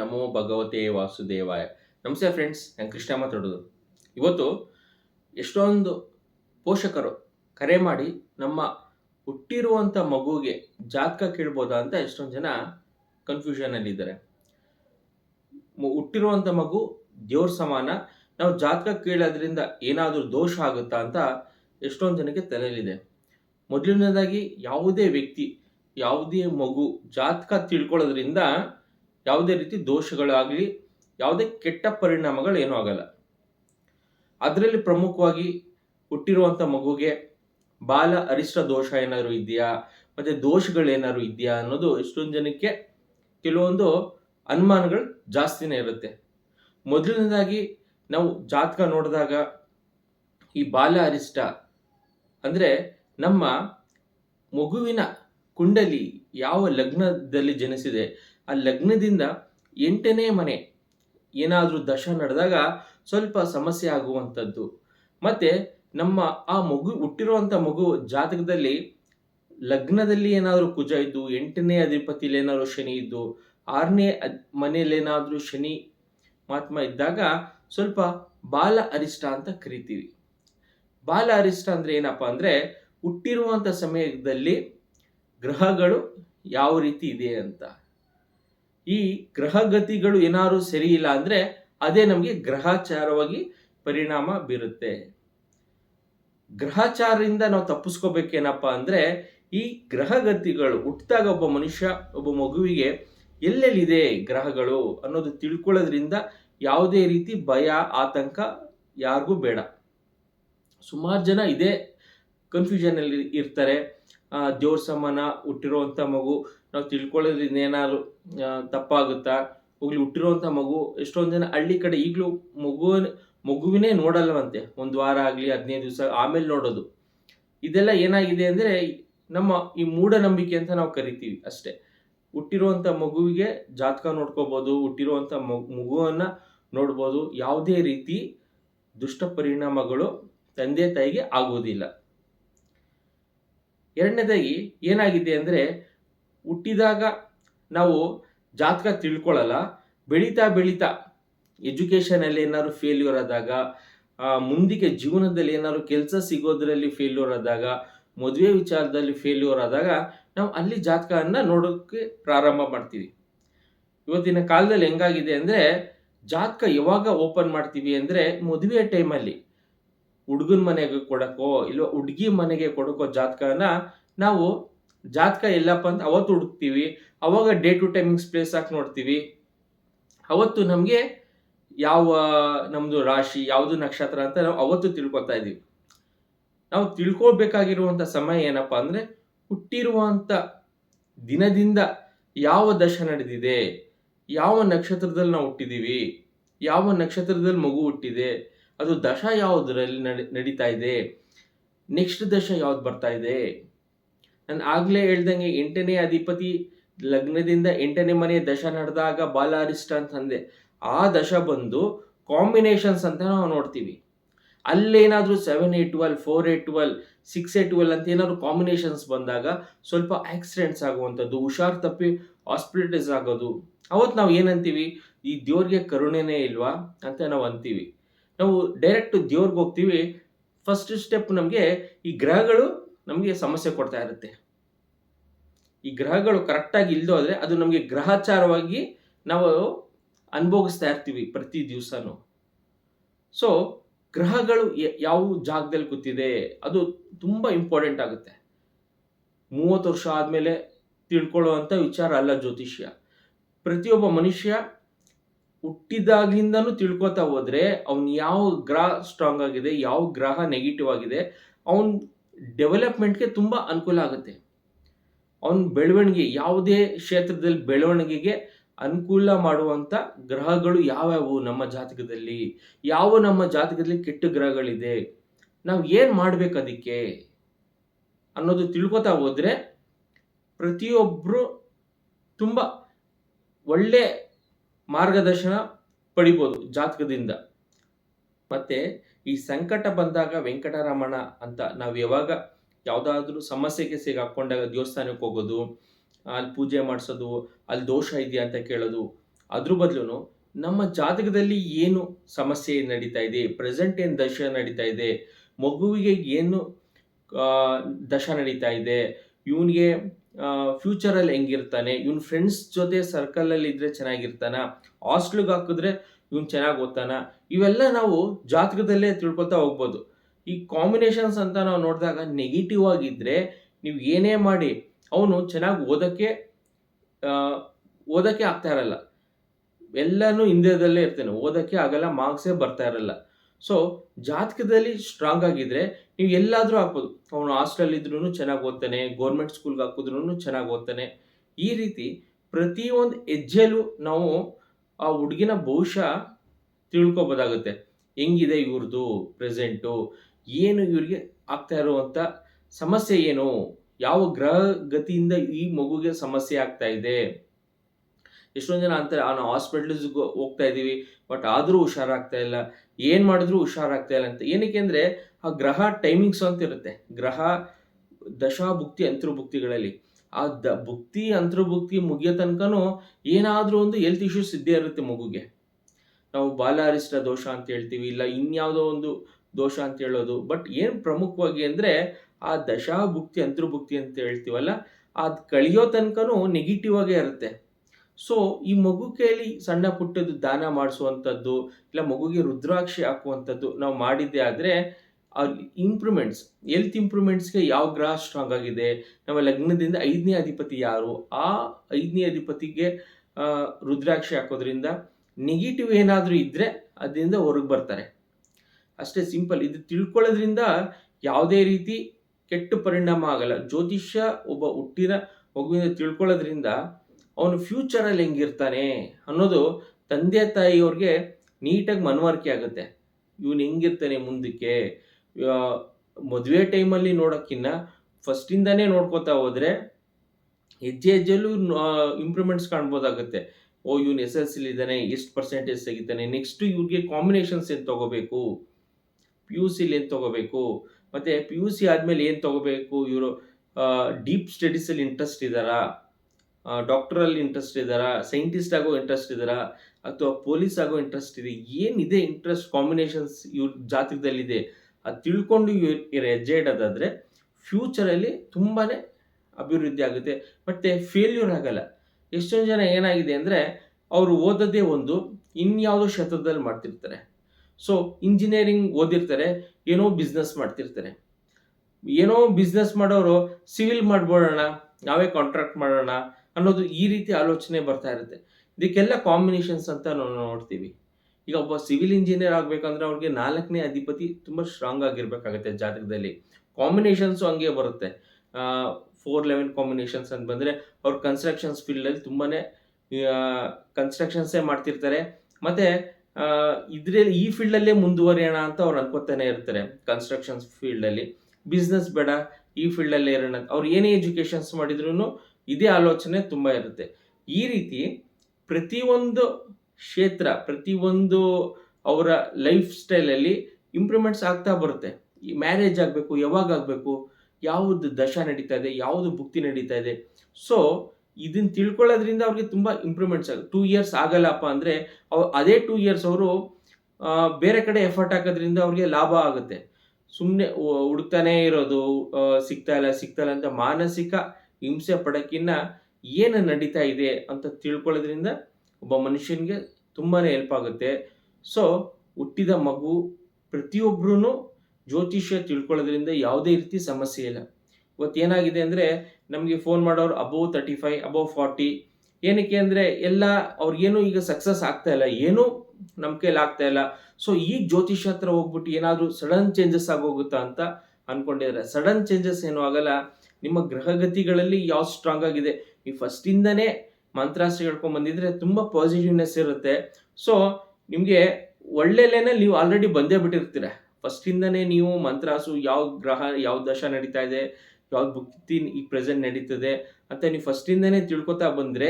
ನಮೋ ಭಗವತೆ ವಾಸುದೇವಾಯ. ನಮಸ್ತೆ ಫ್ರೆಂಡ್ಸ್ ನಾನು ಕೃಷ್ಣ ಮಾತಾಡೋದು. ಇವತ್ತು ಎಷ್ಟೊಂದು ಪೋಷಕರು ಕರೆ ಮಾಡಿ ನಮ್ಮ ಹುಟ್ಟಿರುವಂಥ ಮಗುಗೆ ಜಾತಕ ಕೇಳ್ಬೋದಾ ಅಂತ ಎಷ್ಟೊಂದು ಜನ ಕನ್ಫ್ಯೂಷನಲ್ಲಿದ್ದಾರೆ ಹುಟ್ಟಿರುವಂಥ ಮಗು ದೇವ್ರ ಸಮಾನ, ನಾವು ಜಾತಕ ಕೇಳೋದ್ರಿಂದ ಏನಾದರೂ ದೋಷ ಆಗುತ್ತಾ ಅಂತ ಎಷ್ಟೊಂದು ಜನಕ್ಕೆ ತಲೆಯಲ್ಲಿದೆ. ಮೊದಲನೇದಾಗಿ ಯಾವುದೇ ವ್ಯಕ್ತಿ, ಯಾವುದೇ ಮಗು ಜಾತಕ ತಿಳ್ಕೊಳ್ಳೋದ್ರಿಂದ ಯಾವುದೇ ರೀತಿ ದೋಷಗಳಾಗಲಿ, ಯಾವುದೇ ಕೆಟ್ಟ ಪರಿಣಾಮಗಳು ಏನೂ ಆಗಲ್ಲ. ಅದರಲ್ಲಿ ಪ್ರಮುಖವಾಗಿ ಹುಟ್ಟಿರುವಂಥ ಮಗುಗೆ ಬಾಲ ಅರಿಷ್ಟ ದೋಷ ಏನಾದರೂ ಇದೆಯಾ, ಮತ್ತು ದೋಷಗಳೇನಾದ್ರು ಇದೆಯಾ ಅನ್ನೋದು ಎಷ್ಟೊಂದು ಜನಕ್ಕೆ ಕೆಲವೊಂದು ಅನುಮಾನಗಳು ಜಾಸ್ತಿನೇ ಇರುತ್ತೆ. ಮೊದಲನೇದಾಗಿ ನಾವು ಜಾತಕ ನೋಡಿದಾಗ ಈ ಬಾಲ ಅರಿಷ್ಟ ಅಂದರೆ ನಮ್ಮ ಮಗುವಿನ ಕುಂಡಲಿ ಯಾವ ಲಗ್ನದಲ್ಲಿ ಜನಿಸಿದೆ ಆ ಲಗ್ನದಿಂದ ಎಂಟನೇ ಮನೆ ಏನಾದರೂ ದಶ ನಡೆದಾಗ ಸ್ವಲ್ಪ ಸಮಸ್ಯೆ ಆಗುವಂಥದ್ದು. ಮತ್ತು ನಮ್ಮ ಆ ಮಗು ಹುಟ್ಟಿರುವಂಥ ಮಗು ಜಾತಕದಲ್ಲಿ ಲಗ್ನದಲ್ಲಿ ಏನಾದರೂ ಕುಜ ಇದ್ದು, ಎಂಟನೇ ಅಧಿಪತಿಲಿ ಏನಾದರೂ ಶನಿ ಇದ್ದು, ಆರನೇ ಮನೆಯಲ್ಲಿ ಏನಾದರೂ ಶನಿ ಮಹಾತ್ಮ ಇದ್ದಾಗ ಸ್ವಲ್ಪ ಬಾಲ ಅರಿಷ್ಟ ಅಂತ ಕರಿತೀವಿ. ಬಾಲ ಅರಿಷ್ಟ ಅಂದರೆ ಏನಪ್ಪ ಅಂದರೆ ಹುಟ್ಟಿರುವಂಥ ಸಮಯದಲ್ಲಿ ಗ್ರಹಗಳು ಯಾವ ರೀತಿ ಇದೆ ಅಂತ. ಈ ಗ್ರಹಗತಿಗಳು ಏನಾದ್ರು ಸರಿ ಇಲ್ಲ ಅಂದರೆ ಅದೇ ನಮಗೆ ಗ್ರಹಾಚಾರವಾಗಿ ಪರಿಣಾಮ ಬೀರುತ್ತೆ. ಗ್ರಹಚಾರದಿಂದ ನಾವು ತಪ್ಪಿಸ್ಕೋಬೇಕೇನಪ್ಪ ಅಂದರೆ ಈ ಗ್ರಹಗತಿಗಳು ಹುಟ್ಟಿದಾಗ ಒಬ್ಬ ಮನುಷ್ಯ, ಒಬ್ಬ ಮಗುವಿಗೆ ಎಲ್ಲೆಲ್ಲಿದೆ ಗ್ರಹಗಳು ಅನ್ನೋದು ತಿಳ್ಕೊಳ್ಳೋದ್ರಿಂದ ಯಾವುದೇ ರೀತಿ ಭಯ, ಆತಂಕ ಯಾರಿಗೂ ಬೇಡ. ಸುಮಾರು ಜನ ಇದೇ ಕನ್ಫ್ಯೂಷನಲ್ಲಿ ಇರ್ತಾರೆ. ದೇವ್ರ ಸಮಾನ ಹುಟ್ಟಿರುವಂಥ ಮಗು. ನಾವು ತಿಳ್ಕೊಳ್ಳೋದ್ರಿಂದ ಏನಾದ್ರು ತಪ್ಪಾಗುತ್ತಾ? ಹೋಗ್ಲಿ ಹುಟ್ಟಿರುವಂಥ ಮಗು ಎಷ್ಟೊಂದು ಜನ ಹಳ್ಳಿ ಕಡೆ ಈಗಲೂ ಮಗು ಮಗುವಿನೇ ನೋಡಲ್ವಂತೆ. ಒಂದು ವಾರ ಆಗಲಿ, ಹದಿನೈದು ದಿವಸ ಆಮೇಲೆ ನೋಡೋದು. ಇದೆಲ್ಲ ಏನಾಗಿದೆ ಅಂದರೆ, ನಮ್ಮ ಈ ಮೂಢನಂಬಿಕೆ ಅಂತ ನಾವು ಕರಿತೀವಿ ಅಷ್ಟೇ. ಹುಟ್ಟಿರುವಂಥ ಮಗುವಿಗೆ ಜಾತಕ ನೋಡ್ಕೋಬೋದು ಹುಟ್ಟಿರುವಂಥ ಮಗು, ಮಗುವನ್ನು ನೋಡ್ಬೋದು. ಯಾವುದೇ ರೀತಿ ದುಷ್ಟ ಪರಿಣಾಮಗಳು ತಂದೆ ತಾಯಿಗೆ ಆಗುವುದಿಲ್ಲ ಎರಡನೇದಾಗಿ ಏನಾಗಿದೆ ಅಂದರೆ ಹುಟ್ಟಿದಾಗ ನಾವು ಜಾತಕ ತಿಳ್ಕೊಳ್ಳಲ್ಲ, ಬೆಳೀತಾ ಬೆಳೀತಾ ಎಜುಕೇಷನಲ್ಲಿ ಏನಾದ್ರು ಫೇಲ್ಯೂರ್ ಆದಾಗ ಮುಂದಿಗೆ ಜೀವನದಲ್ಲಿ ಏನಾದ್ರು ಕೆಲಸ ಸಿಗೋದ್ರಲ್ಲಿ ಫೇಲ್ಯೂರ್ ಆದಾಗ, ಮದುವೆ ವಿಚಾರದಲ್ಲಿ ಫೇಲ್ಯೂರ್ ಆದಾಗ ನಾವು ಅಲ್ಲಿ ಜಾತಕವನ್ನು ನೋಡೋಕ್ಕೆ ಪ್ರಾರಂಭ ಮಾಡ್ತೀವಿ. ಇವತ್ತಿನ ಕಾಲದಲ್ಲಿ ಹೆಂಗಾಗಿದೆ ಅಂದರೆ ಜಾತಕ ಯಾವಾಗ ಓಪನ್ ಮಾಡ್ತೀವಿ ಅಂದರೆ ಮದುವೆ ಟೈಮಲ್ಲಿ ಹುಡುಗನ ಮನೆಗೆ ಕೊಡೋಕ್ಕೋ ಇಲ್ಲ ಹುಡುಗಿ ಮನೆಗೆ ಕೊಡೋಕ್ಕೋ ಜಾತಕನ ನಾವು ಜಾತಕ ಎಲ್ಲಪ್ಪ ಅಂತ ಅವತ್ತು ಹುಡುಕ್ತೀವಿ, ಅವಾಗ ಡೇ ಟು ಟೈಮಿಂಗ್ಸ್ ಪ್ಲೇಸ್ ಹಾಕಿ ನೋಡ್ತೀವಿ. ಅವತ್ತು ನಮಗೆ ಯಾವ ನಮ್ಮದು ರಾಶಿ, ಯಾವುದು ನಕ್ಷತ್ರ ಅಂತ ನಾವು ಅವತ್ತು ತಿಳ್ಕೊತಾ ಇದ್ದೀವಿ. ನಾವು ತಿಳ್ಕೊಳ್ಬೇಕಾಗಿರುವಂಥ ಸಮಯ ಏನಪ್ಪ ಅಂದರೆ ಹುಟ್ಟಿರುವಂಥ ದಿನದಿಂದ ಯಾವ ದಶ ನಡೆದಿದೆ, ಯಾವ ನಕ್ಷತ್ರದಲ್ಲಿ ನಾವು ಹುಟ್ಟಿದ್ದೀವಿ ಯಾವ ನಕ್ಷತ್ರದಲ್ಲಿ ಮಗು ಹುಟ್ಟಿದೆ ಅದು ದಶ ಯಾವುದರಲ್ಲಿ ನಡಿ, ನಡೀತಾ ಇದೆ? ನೆಕ್ಸ್ಟ್ ದಶ ಯಾವ್ದು ಬರ್ತಾ ಇದೆ? ನಾನು ಆಗಲೇ ಹೇಳ್ದಂಗೆ ಎಂಟನೇ ಅಧಿಪತಿ ಲಗ್ನದಿಂದ ಎಂಟನೇ ಮನೆ ದಶ ನಡೆದಾಗ ಬಾಲಾರಿಷ್ಟ ಅಂತಂದೆ. ಆ ದಶ ಬಂದು ಕಾಂಬಿನೇಷನ್ಸ್ ಅಂತ ನಾವು ನೋಡ್ತೀವಿ. ಅಲ್ಲೇನಾದರೂ seven eight twelve, four eight twelve, six eight twelve ಅಂತ ಏನಾದರೂ ಕಾಂಬಿನೇಷನ್ಸ್ ಬಂದಾಗ ಸ್ವಲ್ಪ ಆಕ್ಸಿಡೆಂಟ್ಸ್ ಆಗುವಂಥದ್ದು, ಹುಷಾರ್ ತಪ್ಪಿ ಹಾಸ್ಪಿಟಲೈಸ್ ಆಗೋದು. ಅವತ್ತು ನಾವು ಏನಂತೀವಿ? ಈ ದೇವ್ರಿಗೆ ಕರುಣೆನೇ ಇಲ್ವಾ ಅಂತ ನಾವು ಅಂತೀವಿ. ನಾವು ಡೈರೆಕ್ಟ್ ದೇವ್ರಿಗೆ ಹೋಗ್ತೀವಿ. ಫಸ್ಟ್ ಸ್ಟೆಪ್ ನಮಗೆ ಈ ಗ್ರಹಗಳು ನಮಗೆ ಸಮಸ್ಯೆ ಕೊಡ್ತಾ ಇರುತ್ತೆ. ಈ ಗ್ರಹಗಳು ಕರೆಕ್ಟಾಗಿ ಇಲ್ಲದೋ ಅದು ನಮಗೆ ಗ್ರಹಚಾರವಾಗಿ ನಾವು ಅನುಭವಿಸ್ತಾ ಇರ್ತೀವಿ ಪ್ರತಿ ದಿವಸನೂ. ಸೊ ಗ್ರಹಗಳು ಯಾವ ಜಾಗದಲ್ಲಿ ಕೂತಿದೆ ಅದು ತುಂಬ ಇಂಪಾರ್ಟೆಂಟ್ ಆಗುತ್ತೆ. ಮೂವತ್ತು ವರ್ಷ ಆದಮೇಲೆ ತಿಳ್ಕೊಳ್ಳುವಂಥ ವಿಚಾರ ಅಲ್ಲ ಜ್ಯೋತಿಷ್ಯ. ಪ್ರತಿಯೊಬ್ಬ ಮನುಷ್ಯ ಹುಟ್ಟಿದಾಗ್ಲಿಂದನೂ ತಿಳ್ಕೊತಾ ಹೋದ್ರೆ ಅವ್ನು ಯಾವ ಗ್ರಹ ಸ್ಟ್ರಾಂಗ್ ಆಗಿದೆ, ಯಾವ ಗ್ರಹ ನೆಗೆಟಿವ್ ಆಗಿದೆ, ಅವನ ಡೆವಲಪ್ಮೆಂಟ್ಗೆ ತುಂಬ ಅನುಕೂಲ ಆಗುತ್ತೆ. ಅವನ ಬೆಳವಣಿಗೆ, ಯಾವುದೇ ಕ್ಷೇತ್ರದಲ್ಲಿ ಬೆಳವಣಿಗೆಗೆ ಅನುಕೂಲ ಮಾಡುವಂಥ ಗ್ರಹಗಳು ಯಾವ್ಯಾವು ನಮ್ಮ ಜಾತಕದಲ್ಲಿ? ಯಾವ ನಮ್ಮ ಜಾತಕದಲ್ಲಿ ಕೆಟ್ಟ ಗ್ರಹಗಳಿದೆ? ನಾವು ಏನು ಮಾಡ್ಬೇಕು ಅದಕ್ಕೆ? ಅನ್ನೋದು ತಿಳ್ಕೊತಾ ಹೋದ್ರೆ ಪ್ರತಿಯೊಬ್ಬರು ತುಂಬ ಒಳ್ಳೆ ಮಾರ್ಗದರ್ಶನ ಪಡಿಬೋದು ಜಾತಕದಿಂದ. ಮತ್ತೆ ಈ ಸಂಕಟ ಬಂದಾಗ ವೆಂಕಟರಮಣ ಅಂತ ನಾವು ಯಾವಾಗ ಯಾವುದಾದ್ರೂ ಸಮಸ್ಯೆಗೆ ಸಿಗಾಕೊಂಡಾಗ ದೇವಸ್ಥಾನಕ್ಕೆ ಹೋಗೋದು, ಅಲ್ಲಿ ಪೂಜೆ ಮಾಡಿಸೋದು, ಅಲ್ಲಿ ದೋಷ ಇದೆಯಾ ಅಂತ ಕೇಳೋದು, ಅದ್ರ ಬದಲು ನಮ್ಮ ಜಾತಕದಲ್ಲಿ ಏನು ಸಮಸ್ಯೆ ನಡೀತಾ ಇದೆ ಪ್ರೆಸೆಂಟ್ ಏನು ದಶ ನಡೀತಾ ಇದೆ, ಮಗುವಿಗೆ ಏನು ದಶ ನಡೀತಾ ಇದೆ, ಇವನಿಗೆ ಫ್ಯೂಚರಲ್ಲಿ ಹೆಂಗಿರ್ತಾನೆ, ಇವನ್ ಫ್ರೆಂಡ್ಸ್ ಜೊತೆ ಸರ್ಕಲಲ್ಲಿ ಇದ್ರೆ ಚೆನ್ನಾಗಿರ್ತಾನ ಹಾಸ್ಟ್ಲಿಗೆ ಹಾಕಿದ್ರೆ ಇವನ್ ಚೆನ್ನಾಗಿ ಓದ್ತಾನ, ಇವೆಲ್ಲ ನಾವು ಜಾತಕದಲ್ಲೇ ತಿಳ್ಕೊಳ್ತಾ ಹೋಗ್ಬೋದು. ಈ ಕಾಂಬಿನೇಷನ್ಸ್ ಅಂತ ನಾವು ನೋಡಿದಾಗ ನೆಗೆಟಿವ್ ಆಗಿದ್ರೆ ನೀವು ಏನೇ ಮಾಡಿ, ಅವನು ಚೆನ್ನಾಗಿ ಓದೋಕ್ಕೆ ಓದಕ್ಕೆ ಆಗ್ತಾ ಇರಲ್ಲ. ಎಲ್ಲನೂ ಹಿಂದೆದಲ್ಲೇ ಇರ್ತಾನೆ, ಓದಕ್ಕೆ ಆಗಲ್ಲ ಮಾರ್ಕ್ಸೇ ಬರ್ತಾ ಇರಲ್ಲ. ಸೊ ಜಾತಕದಲ್ಲಿ ಸ್ಟ್ರಾಂಗ್ ಆಗಿದ್ರೆ ನೀವು ಎಲ್ಲಾದರೂ ಹಾಕ್ಬೋದು ಅವನು ಹಾಸ್ಟೆಲ್ ಇದ್ರೂ ಚೆನ್ನಾಗಿ ಓದ್ತಾನೆ ಗೌರ್ಮೆಂಟ್ ಸ್ಕೂಲ್ಗೆ ಹಾಕಿದ್ರು ಚೆನ್ನಾಗಿ ಓದ್ತಾನೆ. ಈ ರೀತಿ ಪ್ರತಿಯೊಂದು ಹೆಜ್ಜೆಲೂ ನಾವು ಆ ಹುಡುಗಿನ ಭವಿಷ್ಯ ತಿಳ್ಕೊಬೋದಾಗುತ್ತೆ. ಹೆಂಗಿದೆ ಇವ್ರದ್ದು ಪ್ರೆಸೆಂಟು ಏನು ಇವ್ರಿಗೆ ಆಗ್ತಾ ಇರುವಂಥ ಸಮಸ್ಯೆ ಏನು? ಯಾವ ಗ್ರಹ ಗತಿಯಿಂದ ಈ ಮಗುಗೆ ಸಮಸ್ಯೆ ಆಗ್ತಾ ಇದೆ? ಎಷ್ಟೊಂದು ಜನ ಅಂತಾರೆ ನಾವು ಹಾಸ್ಪಿಟಲ್ಸ್ಗೆ ಹೋಗ್ತಾ ಇದ್ದೀವಿ ಬಟ್ ಆದರೂ ಹುಷಾರಾಗ್ತಾ ಇಲ್ಲ, ಏನು ಮಾಡಿದ್ರೂ ಹುಷಾರಾಗ್ತಾ ಇಲ್ಲ ಅಂತ. ಏನಕ್ಕೆ ಅಂದರೆ, ಆ ಗ್ರಹ ಟೈಮಿಂಗ್ಸ್ ಅಂತ ಇರುತ್ತೆ. ಗ್ರಹ ದಶಾಭುಕ್ತಿ, ಅಂತರ್ಭುಕ್ತಿಗಳಲ್ಲಿ. ಆ ದ, ಭುಕ್ತಿ, ಅಂತರ್ಭುಕ್ತಿ ಮುಗಿಯೋ ತನಕನೂ ಏನಾದರೂ ಒಂದು ಹೆಲ್ತ್ ಇಶ್ಯೂಸ್ ಇದ್ದೇ ಇರುತ್ತೆ ಮಗುಗೆ. ನಾವು ಬಾಲಾರಿಷ್ಟ ದೋಷ ಅಂತ ಹೇಳ್ತೀವಿ, ಇಲ್ಲ ಇನ್ಯಾವುದೋ ಒಂದು ದೋಷ ಅಂತ ಹೇಳೋದು ಬಟ್ ಏನು ಪ್ರಮುಖವಾಗಿ ಅಂದರೆ, ಆ ದಶಾಭುಕ್ತಿ, ಅಂತರ್ಭುಕ್ತಿ ಅಂತ ಹೇಳ್ತೀವಲ್ಲ, ಅದು ಕಳಿಯೋ ತನಕನೂ ನೆಗೆಟಿವ್ ಆಗೇ ಇರುತ್ತೆ. ಸೊ ಈ ಮಗು ಕೇಳಿ ಸಣ್ಣ ಪುಟ್ಟದ್ದು ದಾನ ಮಾಡಿಸುವಂಥದ್ದು, ಇಲ್ಲ ಮಗುಗೆ ರುದ್ರಾಕ್ಷಿ ಹಾಕುವಂಥದ್ದು ನಾವು ಮಾಡಿದ್ದೆ ಆದರೆ ಇಂಪ್ರೂವ್ಮೆಂಟ್ಸ್ ಎಲ್ತ್ ಇಂಪ್ರೂವ್ಮೆಂಟ್ಸ್ಗೆ ಯಾವ ಗ್ರಹ ಸ್ಟ್ರಾಂಗ್ ಆಗಿದೆ, ನಮ್ಮ ಲಗ್ನದಿಂದ ಐದನೇ ಅಧಿಪತಿ ಯಾರು, ಆ ಐದನೇ ಅಧಿಪತಿಗೆ ರುದ್ರಾಕ್ಷಿ ಹಾಕೋದ್ರಿಂದ ನೆಗೆಟಿವ್ ಏನಾದರೂ ಇದ್ದರೆ ಅದರಿಂದ ಹೊರಗೆ ಬರ್ತಾರೆ. ಅಷ್ಟೇ ಸಿಂಪಲ್ ಇದು ತಿಳ್ಕೊಳ್ಳೋದ್ರಿಂದ ಯಾವುದೇ ರೀತಿ ಕೆಟ್ಟ ಪರಿಣಾಮ ಆಗಲ್ಲ. ಜ್ಯೋತಿಷ್ಯ ಒಬ್ಬ ಹುಟ್ಟಿನ ಮಗುವಿನ ತಿಳ್ಕೊಳ್ಳೋದ್ರಿಂದ ಅವನು ಫ್ಯೂಚರಲ್ಲಿ ಹೆಂಗಿರ್ತಾನೆ ಅನ್ನೋದು ತಂದೆ ತಾಯಿಯವ್ರಿಗೆ ನೀಟಾಗಿ ಮನವರಿಕೆ ಆಗುತ್ತೆ. ಇವನು ಹೆಂಗಿರ್ತಾನೆ ಮುಂದಕ್ಕೆ? ಮದುವೆ ಟೈಮಲ್ಲಿ ನೋಡೋಕ್ಕಿನ್ನ ಫಸ್ಟಿಂದನೇ ನೋಡ್ಕೋತಾ ಹೋದರೆ ಹೆಜ್ಜೆ ಹೆಜ್ಜೆಲ್ಲೂ ಇಂಪ್ರೂವ್ಮೆಂಟ್ಸ್ ಕಾಣ್ಬೋದಾಗುತ್ತೆ. ಓ, ಇವನು ಎಸ್ ಎಲ್ ಸಿಲ್ ಇದ್ದಾನೆ, ಎಷ್ಟು ಪರ್ಸೆಂಟೇಜ್ ತೆಗಿತಾನೆ ನೆಕ್ಸ್ಟ್ ಇವ್ರಿಗೆ ಕಾಂಬಿನೇಷನ್ಸ್ ಏನು ತೊಗೋಬೇಕು? ಪಿ ಯು ಸಿಲಿ ಏನು ತೊಗೋಬೇಕು? ಮತ್ತು ಪಿ ಯು ಸಿ ಆದಮೇಲೆ ಏನು ತೊಗೋಬೇಕು? ಇವರು ಡೀಪ್ ಸ್ಟಡೀಸಲ್ಲಿ ಇಂಟ್ರೆಸ್ಟ್ ಇದ್ದಾರಾ? ಡಾಕ್ಟ್ರಲ್ಲಿ ಇಂಟ್ರೆಸ್ಟ್ ಇದ್ದಾರಾ? ಸೈಂಟಿಸ್ಟ್ ಆಗೋ ಇಂಟ್ರೆಸ್ಟ್ ಇದ್ದಾರಾ? ಅಥವಾ ಪೊಲೀಸ್ ಆಗೋ ಇಂಟ್ರೆಸ್ಟ್ ಇದೆ? ಏನಿದೆ ಇಂಟ್ರೆಸ್ಟ್ ಕಾಂಬಿನೇಷನ್ಸ್ ಇವ್ರ ಜಾತಕದಲ್ಲಿದೆ? ಅದು ತಿಳ್ಕೊಂಡು ರೆಜೆಡ್ ಹೆಜ್ಜೆ ಇಡೋದಾದರೆ ಫ್ಯೂಚರಲ್ಲಿ ತುಂಬಾ ಅಭಿವೃದ್ಧಿ ಆಗುತ್ತೆ. ಮತ್ತು ಫೇಲ್ಯೂರ್ ಆಗಲ್ಲ. ಎಷ್ಟೊಂದು ಜನ ಏನಾಗಿದೆ ಅಂದರೆ ಅವರು ಓದೋದೇ ಒಂದು, ಇನ್ಯಾವುದೋ ಕ್ಷೇತ್ರದಲ್ಲಿ ಮಾಡ್ತಿರ್ತಾರೆ. ಸೊ ಇಂಜಿನಿಯರಿಂಗ್ ಓದಿರ್ತಾರೆ, ಏನೋ ಬಿಸ್ನೆಸ್ ಮಾಡ್ತಿರ್ತಾರೆ. ಏನೋ ಬಿಸ್ನೆಸ್ ಮಾಡೋರು ಸಿವಿಲ್ ಮಾಡ್ಬೋಡೋಣ ನಾವೇ ಕಾಂಟ್ರಾಕ್ಟ್ ಮಾಡೋಣ ಅನ್ನೋದು ಈ ರೀತಿ ಆಲೋಚನೆ ಬರ್ತಾ ಇರುತ್ತೆ. ಇದಕ್ಕೆಲ್ಲ ಕಾಂಬಿನೇಷನ್ಸ್ ಅಂತ ನಾವು ನೋಡ್ತೀವಿ. ಈಗ ಒಬ್ಬ ಸಿವಿಲ್ ಇಂಜಿನಿಯರ್ ಆಗಬೇಕಂದ್ರೆ ಅವ್ರಿಗೆ ನಾಲ್ಕನೇ ಅಧಿಪತಿ ತುಂಬ ಸ್ಟ್ರಾಂಗ್ ಆಗಿರ್ಬೇಕಾಗತ್ತೆ ಜಾತಕದಲ್ಲಿ. ಕಾಂಬಿನೇಷನ್ಸು ಹಂಗೆ ಬರುತ್ತೆ. ಫೋರ್ ಲೆವೆನ್ ಕಾಂಬಿನೇಷನ್ಸ್ ಅಂತ ಬಂದರೆ ಅವ್ರು ಕನ್ಸ್ಟ್ರಕ್ಷನ್ಸ್ ಫೀಲ್ಡಲ್ಲಿ ತುಂಬಾ ಕನ್ಸ್ಟ್ರಕ್ಷನ್ಸೇ ಮಾಡ್ತಿರ್ತಾರೆ. ಮತ್ತು ಇದರಲ್ಲಿ ಈ ಫೀಲ್ಡಲ್ಲೇ ಮುಂದುವರಿಯೋಣ ಅಂತ ಅವ್ರು ಅನ್ಕೋತಾನೆ ಇರ್ತಾರೆ ಕನ್ಸ್ಟ್ರಕ್ಷನ್ಸ್ ಫೀಲ್ಡಲ್ಲಿ ಬಿಸ್ನೆಸ್ ಬೇಡ, ಈ ಫೀಲ್ಡಲ್ಲೇ ಇರೋಣ. ಅವ್ರು ಏನೇ ಎಜುಕೇಷನ್ಸ್ ಮಾಡಿದ್ರು ಇದೇ ಆಲೋಚನೆ ತುಂಬ ಇರುತ್ತೆ. ಈ ರೀತಿ ಪ್ರತಿಯೊಂದು ಕ್ಷೇತ್ರ, ಪ್ರತಿಯೊಂದು ಅವರ ಲೈಫ್ ಸ್ಟೈಲಲ್ಲಿ ಇಂಪ್ರೂವ್ಮೆಂಟ್ಸ್ ಆಗ್ತಾ ಬರುತ್ತೆ. ಈ ಮ್ಯಾರೇಜ್ ಆಗಬೇಕು, ಯಾವಾಗ ಆಗಬೇಕು, ಯಾವುದು ದಶ ನಡೀತಾ ಇದೆ, ಯಾವುದು ಭುಕ್ತಿ ನಡೀತಾ ಇದೆ. ಸೊ ಇದನ್ನ ತಿಳ್ಕೊಳ್ಳೋದ್ರಿಂದ ಅವ್ರಿಗೆ ತುಂಬ ಇಂಪ್ರೂವ್ಮೆಂಟ್ಸ್ ಆಗುತ್ತೆ. ಟೂ ಇಯರ್ಸ್ ಆಗಲ್ಲಪ್ಪ ಅಂದರೆ ಅವ್, ಅದೇ ಟೂ ಇಯರ್ಸ್ ಅವರು ಬೇರೆ ಕಡೆ ಎಫರ್ಟ್ ಹಾಕೋದ್ರಿಂದ ಅವ್ರಿಗೆ ಲಾಭ ಆಗುತ್ತೆ. ಸುಮ್ಮನೆ ಹುಡುಕ್ತಾನೇ ಇರೋದು ಸಿಗ್ತಾ ಇಲ್ಲ ಸಿಗ್ತಾ ಇಲ್ಲ ಅಂತ ಮಾನಸಿಕ ಹಿಂಸೆ ಪಡೋಕ್ಕಿನ್ನ ಏನು ನಡೀತಾ ಇದೆ ಅಂತ ತಿಳ್ಕೊಳ್ಳೋದ್ರಿಂದ ಒಬ್ಬ ಮನುಷ್ಯನಿಗೆ ತುಂಬಾ ಹೆಲ್ಪ್ ಆಗುತ್ತೆ. ಸೊ ಹುಟ್ಟಿದ ಮಗು ಪ್ರತಿಯೊಬ್ಬರೂ ಜ್ಯೋತಿಷ್ಯ ತಿಳ್ಕೊಳ್ಳೋದ್ರಿಂದ ಯಾವುದೇ ರೀತಿ ಸಮಸ್ಯೆ ಇಲ್ಲ. ಇವತ್ತು ಏನಾಗಿದೆ ಅಂದರೆ ನಮಗೆ ಫೋನ್ ಮಾಡೋರು above thirty five above forty ಏನಕ್ಕೆ ಅಂದರೆ ಎಲ್ಲ ಅವ್ರಿಗೇನು ಈಗ ಸಕ್ಸಸ್ ಆಗ್ತಾ ಇಲ್ಲ, ಏನೂ ನಮ್ಮ ಆಗ್ತಾ ಇಲ್ಲ. ಸೊ ಈ ಜ್ಯೋತಿಷ್ಯ ಹತ್ರ ಹೋಗ್ಬಿಟ್ಟು ಏನಾದರೂ ಸಡನ್ ಚೇಂಜಸ್ ಆಗೋಗುತ್ತಾ ಅಂತ ಅನ್ಕೊಂಡಿದ್ದಾರೆ. ಸಡನ್ ಚೇಂಜಸ್ ಏನೂ ಆಗಲ್ಲ. ನಿಮ್ಮ ಗ್ರಹಗತಿಗಳಲ್ಲಿ ಯಾವ ಸ್ಟ್ರಾಂಗ್ ಆಗಿದೆ? ನೀವು ಫಸ್ಟಿಂದನೇ ಮಂತ್ರಾಸ್ತ್ರ ಹೇಳ್ಕೊಂಡ್ ಬಂದಿದ್ರೆ ತುಂಬ ಪಾಸಿಟಿವ್ನೆಸ್ ಇರುತ್ತೆ. ಸೊ ನಿಮಗೆ ಒಳ್ಳೆಲೇನೆ ನೀವು ಆಲ್ರೆಡಿ ಬಂದೇ ಬಿಟ್ಟಿರ್ತೀರ. ಫಸ್ಟಿಂದನೇ ನೀವು ಮಂತ್ರಾಸು ಯಾವ ಗ್ರಹ, ಯಾವ ದಶ ನಡೀತಾ ಇದೆ, ಯಾವ ಭಕ್ತಿ ಈ ಪ್ರೆಸೆಂಟ್ ನಡೀತದೆ ಅಂತ ನೀವು ಫಸ್ಟಿಂದನೇ ತಿಳ್ಕೊತಾ ಬಂದರೆ,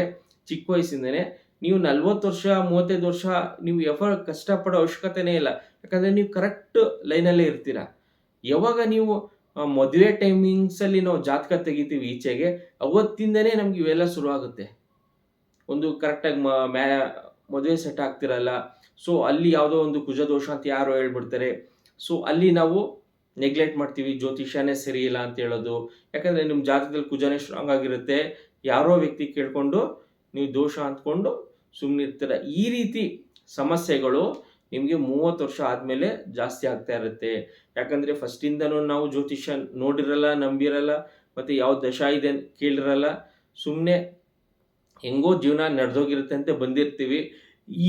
ಚಿಕ್ಕ ವಯಸ್ಸಿಂದನೇ ನೀವು ನಲ್ವತ್ತು ವರ್ಷ, ಮೂವತ್ತೈದು ವರ್ಷ ನೀವು ಎಫರ್ ಕಷ್ಟಪಡೋ ಅವಶ್ಯಕತೆನೇ ಇಲ್ಲ. ಯಾಕಂದರೆ ನೀವು ಕರೆಕ್ಟ್ ಲೈನಲ್ಲೇ ಇರ್ತೀರ. ಯಾವಾಗ ನೀವು ಮದುವೆ ಟೈಮಿಂಗ್ಸಲ್ಲಿ ನಾವು ಜಾತಕ ತೆಗಿತೀವಿ ಈಚೆಗೆ, ಅವತ್ತಿಂದನೇ ನಮ್ಗೆ ಇವೆಲ್ಲ ಶುರುವಾಗುತ್ತೆ ಒಂದು ಕರೆಕ್ಟಾಗಿ ಮ್ಯಾ ಮದುವೆ ಸೆಟ್ ಆಗ್ತಿರಲ್ಲ. ಸೊ ಅಲ್ಲಿ ಯಾವುದೋ ಒಂದು ಕುಜದೋಷ ಅಂತ ಯಾರೋ ಹೇಳ್ಬಿಡ್ತಾರೆ. ಸೊ ಅಲ್ಲಿ ನಾವು ನೆಗ್ಲೆಕ್ಟ್ ಮಾಡ್ತೀವಿ ಜ್ಯೋತಿಷನೇ ಸರಿ ಇಲ್ಲ ಅಂತ ಹೇಳೋದು. ಯಾಕಂದರೆ ನಿಮ್ಮ ಜಾತಕದಲ್ಲಿ ಕುಜನೇ ಸ್ಟ್ರಾಂಗ್ ಆಗಿರುತ್ತೆ. ಯಾರೋ ವ್ಯಕ್ತಿ ಕೇಳ್ಕೊಂಡು, ನೀವು ದೋಷ ಅಂದ್ಕೊಂಡು ಸುಮ್ಮನಿರ್ತೀರ ಈ ರೀತಿ ಸಮಸ್ಯೆಗಳು ನಿಮಗೆ ಮೂವತ್ತು ವರ್ಷ ಆದಮೇಲೆ ಜಾಸ್ತಿ ಆಗ್ತಾ ಇರುತ್ತೆ. ಯಾಕಂದರೆ ಫಸ್ಟಿಂದನೂ ನಾವು ಜ್ಯೋತಿಷ್ಯ ನೋಡಿರಲ್ಲ, ನಂಬಿರಲ್ಲ, ಮತ್ತು ಯಾವ ದಶ ಇದೆ ಅಂತ ಕೇಳಿರಲ್ಲ. ಸುಮ್ಮನೆ ಹೆಂಗೋ ಜೀವನ ನಡೆದೋಗಿರುತ್ತೆ ಅಂತ ಬಂದಿರ್ತೀವಿ.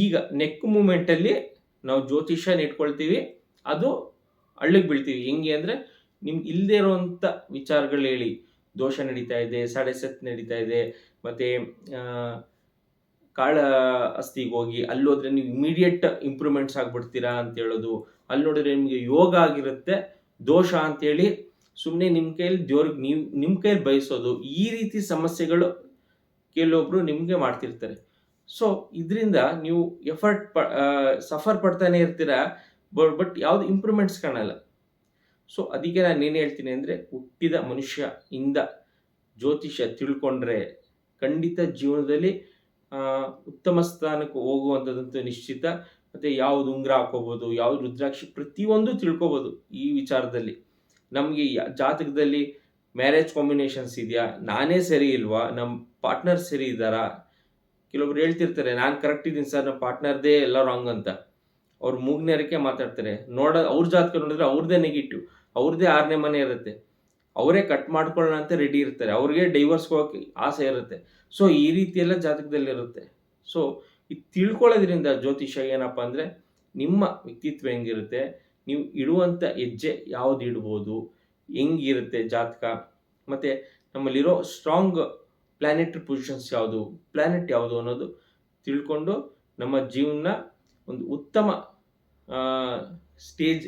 ಈಗ ನೆಕ್ ಮೂಮೆಂಟಲ್ಲಿ ನಾವು ಜ್ಯೋತಿಷ್ಯನ ಇಟ್ಕೊಳ್ತೀವಿ. ಅದು ಹಳ್ಳಿಗೆ ಬೀಳ್ತೀವಿ. ಹೆಂಗೆ ಅಂದರೆ ನಿಮ್ಗೆ ಇಲ್ಲದೆ ಇರೋವಂಥ ವಿಚಾರಗಳು ಹೇಳಿ. ದೋಷ ನಡೀತಾ ಇದೆ, ಸಾಡೆ ಸತ್ ನಡೀತಾ ಇದೆ, ಮತ್ತು ಕಾಳ ಅಸ್ತಿಗೆ ಹೋಗಿ ಅಲ್ಲಿ ಹೋದ್ರೆ ನೀವು ಇಮಿಡಿಯೇಟ್ ಇಂಪ್ರೂವ್ಮೆಂಟ್ಸ್ ಆಗಿಬಿಡ್ತೀರಾ ಅಂತ ಹೇಳೋದು. ಅಲ್ಲಿ ನೋಡಿದ್ರೆ ನಿಮಗೆ ಯೋಗ ಆಗಿರುತ್ತೆ, ದೋಷ ಅಂತೇಳಿ ಸುಮ್ಮನೆ ನಿಮ್ಮ ಕೈಯಲ್ಲಿ ದೇವ್ರಿಗೆ ನೀವು ನಿಮ್ಮ ಕೈಯಲ್ಲಿ ಬಯಸೋದು. ಈ ರೀತಿ ಸಮಸ್ಯೆಗಳು ಕೆಲವೊಬ್ರು ನಿಮಗೆ ಮಾಡ್ತಿರ್ತಾರೆ. ಸೊ ಇದರಿಂದ ನೀವು ಎಫರ್ಟ್ ಪ ಸಫರ್ ಪಡ್ತಾನೆ ಇರ್ತೀರ ಬಟ್ ಯಾವುದು ಇಂಪ್ರೂವ್ಮೆಂಟ್ಸ್ ಕಾಣಲ್ಲ. ಸೊ ಅದಕ್ಕೆ ನಾನು ಏನು ಹೇಳ್ತೀನಿ ಅಂದರೆ, ಹುಟ್ಟಿದ ಮನುಷ್ಯ ಇಂದ ಜ್ಯೋತಿಷ್ಯ ತಿಳ್ಕೊಂಡ್ರೆ ಖಂಡಿತ ಜೀವನದಲ್ಲಿ ಉತ್ತಮ ಸ್ಥಾನಕ್ಕೆ ಹೋಗುವಂಥದ್ದಂತೂ ನಿಶ್ಚಿತ. ಮತ್ತು ಯಾವ್ದು ಉಂಗುರ ಹಾಕೋಬೋದು ಯಾವುದು ರುದ್ರಾಕ್ಷಿ ಪ್ರತಿಯೊಂದು ತಿಳ್ಕೊಬೋದು ಈ ವಿಚಾರದಲ್ಲಿ. ನಮಗೆ ಜಾತಕದಲ್ಲಿ ಮ್ಯಾರೇಜ್ ಕಾಂಬಿನೇಷನ್ಸ್ ಇದೆಯಾ? ನಾನೇ ಸರಿ ಇಲ್ವಾ? ನಮ್ಮ ಪಾರ್ಟ್ನರ್ ಸರಿ ಇದ್ದಾರಾ? ಕೆಲವೊಬ್ರು ಹೇಳ್ತಿರ್ತಾರೆ, ನಾನು ಕರೆಕ್ಟ್ ಇದ್ದೀನಿ ಸರ್ ನಮ್ಮ ಪಾರ್ಟ್ನರ್ದೇ ಎಲ್ಲ ರಾಂಗ್ ಅಂತ. ಅವ್ರು ಮೂಗ್ನೇರಕ್ಕೆ ಮಾತಾಡ್ತಾರೆ. ನೋಡ, ಅವ್ರ ಜಾತಕ ನೋಡಿದ್ರೆ ಅವ್ರದ್ದೇ ನೆಗೆಟಿವ್ ಅವ್ರದ್ದೇ ಆರನೇ ಮನೆ ಇರುತ್ತೆ. ಅವರೇ ಕಟ್ ಮಾಡ್ಕೊಳ್ಳೋಣ ಅಂತ ರೆಡಿ ಇರ್ತಾರೆ. ಅವ್ರಿಗೆ ಡೈವರ್ಸ್ ಹೋಗೋಕೆ ಆಸೆ ಇರುತ್ತೆ. ಸೊ ಈ ರೀತಿ ಜಾತಕದಲ್ಲಿರುತ್ತೆ. ಸೊ ಇದು ತಿಳ್ಕೊಳ್ಳೋದ್ರಿಂದ ಜ್ಯೋತಿಷ ಏನಪ್ಪ ಅಂದರೆ ನಿಮ್ಮ ವ್ಯಕ್ತಿತ್ವ ಹೆಂಗಿರುತ್ತೆ, ನೀವು ಇಡುವಂಥ ಹೆಜ್ಜೆ ಯಾವ್ದು ಇಡ್ಬೋದು, ಹೆಂಗಿರುತ್ತೆ ಜಾತಕ, ಮತ್ತು ನಮ್ಮಲ್ಲಿರೋ ಸ್ಟ್ರಾಂಗ್ ಪ್ಲ್ಯಾನೆಟ್ರಿ ಪೊಸಿಷನ್ಸ್ ಯಾವುದು ಪ್ಲ್ಯಾನೆಟ್ ಯಾವುದು ಅನ್ನೋದು ತಿಳ್ಕೊಂಡು ನಮ್ಮ ಜೀವನ ಒಂದು ಉತ್ತಮ ಸ್ಟೇಜ್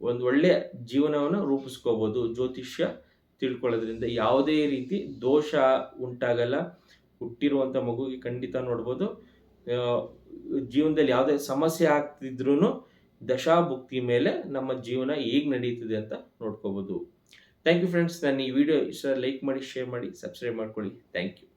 ಒಂದು ಒಳ್ಳೆಯ ಜೀವನವನ್ನು ರೂಪಿಸ್ಕೋಬೋದು. ಜ್ಯೋತಿಷ್ಯ ತಿಳ್ಕೊಳ್ಳೋದ್ರಿಂದ ಯಾವುದೇ ರೀತಿ ದೋಷ ಉಂಟಾಗಲ್ಲ. ಹುಟ್ಟಿರುವಂಥ ಮಗುವಿಗೆ ಖಂಡಿತ ನೋಡ್ಬೋದು. ಜೀವನದಲ್ಲಿ ಯಾವುದೇ ಸಮಸ್ಯೆ ಆಗ್ತಿದ್ರೂ ದಶಾಭುಕ್ತಿ ಮೇಲೆ ನಮ್ಮ ಜೀವನ ಹೇಗೆ ನಡೀತಿದೆ ಅಂತ ನೋಡ್ಕೋಬೋದು. Thank you friends. ನಾನು ಈ ವಿಡಿಯೋ ಇಷ್ಟ ಲೈಕ್ ಮಾಡಿ, ಶೇರ್ ಮಾಡಿ, ಸಬ್ಸ್ಕ್ರೈಬ್ ಮಾಡ್ಕೊಳ್ಳಿ. Thank you.